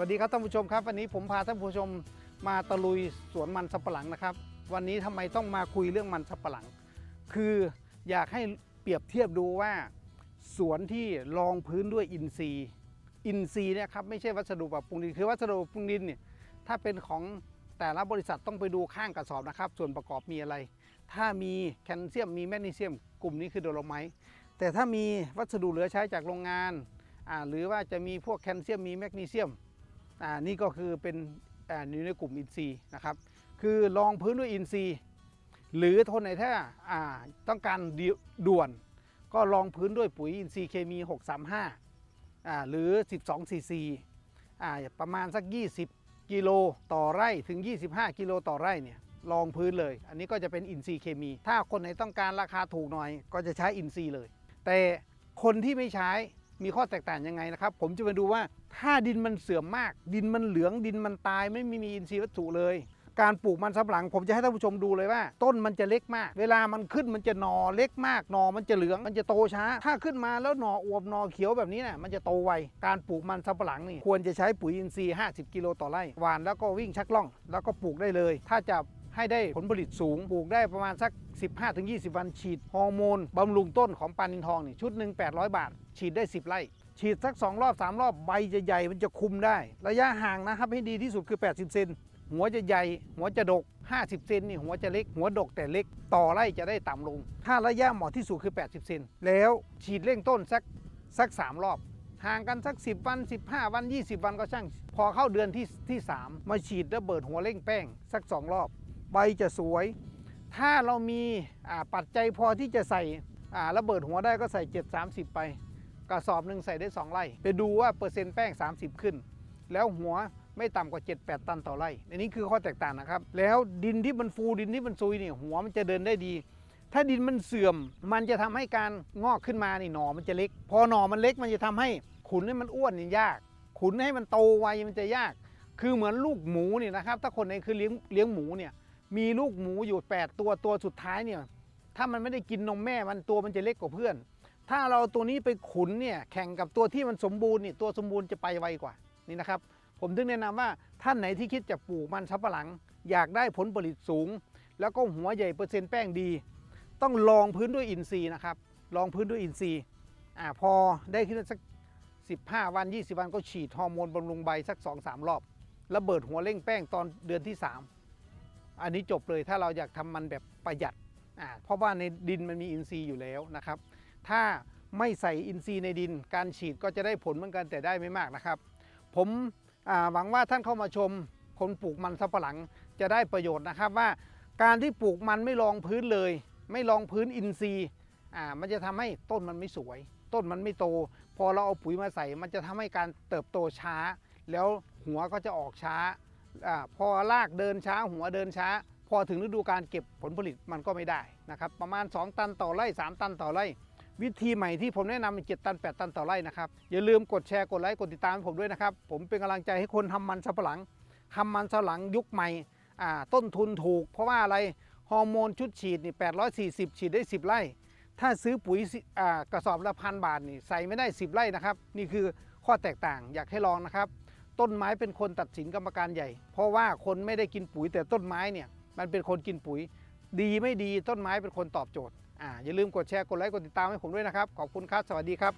วัสดีครับท่านผู้ชมครับ วันนี้ผมพาท่านผู้ชมมาตะลุยสวนมันสับปะหลังนะครับ วันนี้ทำไมต้องมาคุยเรื่องมันสับปะหลัง คืออยากให้เปรียบเทียบดูว่า สวนที่รองพื้นด้วยอินทรีย์ อินทรีย์เนี่ยครับไม่ใช่วัสดุปรับปรุงดินคือวัสดุปรับปรุงดินเนี่ยถ้าเป็นของแต่ละบริษัทต้องไปดูข้างกระสอบนะครับ ส่วนประกอบมีอะไร ถ้ามีแคลเซียมมีแมกนีเซียม กลุ่มนี้คือโดโลไมต์แต่ถ้ามีวัสดุเหลือใช้จากโรงงานหรือว่าจะมีพวกแคลเซียมมีแมกนีเซียม อ่านี่ก็คือเป็นอ่าอยู่ในกลุ่มอินทรีย์นะครับ คือรองพื้นด้วยอินทรีย์ หรือทนในถ้าอ่าต้องการด่วน ก็รองพื้นด้วยปุ๋ยอินทรีย์เคมี 635อ่าหรือ 12ซีซีอ่าประมาณสัก 20 กิโลต่อไร่ถึง 25 กิโลต่อไร่เนี่ยรองพื้นเลย อันนี้ก็จะเป็นอินทรีย์เคมี ถ้าคนไหนต้องการราคาถูกหน่อย ก็จะใช้อินทรีย์เลย แต่คนที่ไม่ใช้ มีข้อแตกต่างยังไงนะครับ ผมจะมาดูว่าถ้าดินมันเสื่อมมาก ดินมันเหลืองดินมันตายไม่มีมีอินทรีย์วัตถุเลย การปลูกมันสำปะหลัง ผมจะให้ท่านผู้ชมดูเลยว่า ต้นมันจะเล็กมาก เวลามันขึ้นมันจะหนอเล็กมากหนอมันจะเหลืองมันจะโตช้า ถ้าขึ้นมาแล้วหนออวบหนอเขียวแบบนี้นะ่ะมันจะโตไวการปลูกมันสำปะหลังนี่ควรจะใช้ปุ๋ยอินทรีย์ 50 กิโลต่อไร่หวานแล้วก็วิ่งชักล่อง แล้วก็ปลูกได้เลย ถ้าจะ ให้ได้ผลผลิตสูงปลูกได้ประมาณสัก 15-20 วันฉีดฮอร์โมนบำรุงต้นของปานินทองนี่ชุดหนึ่ง800 บาท ฉีดได้ 10 ไร่ฉีดสัก 2 รอบ 3 รอบใบจะใหญ่มันจะคุมได้ ระยะห่างนะครับให้ดีที่สุดคือ 80 เซนหัวจะใหญ่ หัวจะดก 50 เซนนี่หัวจะเล็ก หัวดกแต่เล็ก ต่อไร่จะได้ต่ำลง ถ้าระยะเหมาะที่สุดคือ 80 เซนแล้วฉีดเร่งต้นสักสัก 3 รอบ ห่างกันสัก 10 วัน 15 วัน 20 วันก็ช่าง พอเข้าเดือนที่ที่ 3 มาฉีดระเบิดหัวเร่งแป้งสัก 2 รอบ ใบจะสวย ถ้าเรามีปัจจัยพอที่จะใส่ระเบิดหัวได้ก็ใส่ 7 30 ไป กระสอบหนึ่งใส่ได้ 2 ไร่ ไปดูว่าเปอร์เซ็นต์แป้ง 30 ขึ้น แล้วหัวไม่ต่ำกว่า 7-8 ตันต่อไร่อันนี้คือข้อแตกต่างนะครับ แล้วดินที่มันฟูดินที่มันซุยเนี่ยหัวมันจะเดินได้ดี ถ้าดินมันเสื่อม มันจะทำให้การงอกขึ้นมานี่หนอมันจะเล็ก พอหนอมันเล็กมันจะทำให้ขุนให้มันอ้วนนี่ยาก ขุนให้มันโตไวมันจะยาก คือเหมือนลูกหมูเนี่ยนะครับ ถ้าคนไหนคือเลี้ยงเลี้ยงหมูเนี่ย มีลูกหมูอยู่ 8 ตัวตัวสุดท้ายเนี่ย ถ้ามันไม่ได้กินนมแม่มันตัวมันจะเล็กกว่าเพื่อน ถ้าเราตัวนี้ไปขุนเนี่ยแข่งกับตัวที่มันสมบูรณ์นี่ตัวสมบูรณ์จะไปไวกว่านี่นะครับ ผมถึงแนะนำว่าท่านไหนที่คิดจะปลูกมันสำปะหลัง อยากได้ผลผลิตสูง แล้วก็หัวใหญ่เปอร์เซ็นต์แป้งดี ต้องลองพื้นด้วยอินทรีย์นะครับลองพื้นด้วยอินทรีย์อ่าพอได้ขึ้นสัก15 วัน 20 วันก็ฉีดฮอร์โมนบำรุงใบสัก 2-3 รอบระเบิดหัวเร่งแป้งตอนเดือนที่ 3 อันนี้จบเลยถ้าเราอยากทำมันแบบประหยัดอ่าเพราะว่าในดินมันมีอินทรีย์อยู่แล้วนะครับ ถ้าไม่ใส่อินทรีย์ในดิน การฉีดก็จะได้ผลเหมือนกันแต่ได้ไม่มากนะครับ ผมหวังว่าท่านเข้ามาชมคนปลูกมันสำปะหลังจะได้ประโยชน์นะครับว่าการที่ปลูกมันไม่รองพื้นเลย ไม่รองพื้นอินทรีย์อ่ามันจะทำให้ต้นมันไม่สวย ต้นมันไม่โต พอเราเอาปุ๋ยมาใส่ มันจะทำให้การเติบโตช้า แล้วหัวก็จะออกช้า อพอรากเดินช้าหัวเดินช้า พอถึงฤดูการเก็บผลผลิตมันก็ไม่ได้นะครับประมาณ 2 ตันต่อไร่ 3 ตันต่อไร่ วิธีใหม่ที่ผมแนะนำเป็น7ตัน 8 ตันต่อไร่นะครับอย่าลืมกดแชร์กดไลค์กดติดตามผมด้วยนะครับผมเป็นกำลังใจให้คนทำมันสำปะหลังทำมันสำปะหลังยุคใหม่อ่าต้นทุนถูก เพราะว่าอะไรฮอร์โมนชุดฉีดนี่840 ฉีดได้ 10 ไร่ ถ้าซื้อปุ๋ยสิอ่ากระสอบละพันบาทนี่ใส่ไม่ได้ 10 ไร่นะครับนี่คือข้อแตกต่างอยากให้ลองนะครับ ต้นไม้เป็นคนตัดสินกรรมการใหญ่ เพราะว่าคนไม่ได้กินปุ๋ยแต่ต้นไม้เนี่ยมันเป็นคนกินปุ๋ย ดีไม่ดีต้นไม้เป็นคนตอบโจทย์อ่าอย่าลืมกดแชร์กดไลค์กดติดตามให้ผมด้วยนะครับ ขอบคุณครับ สวัสดีครับ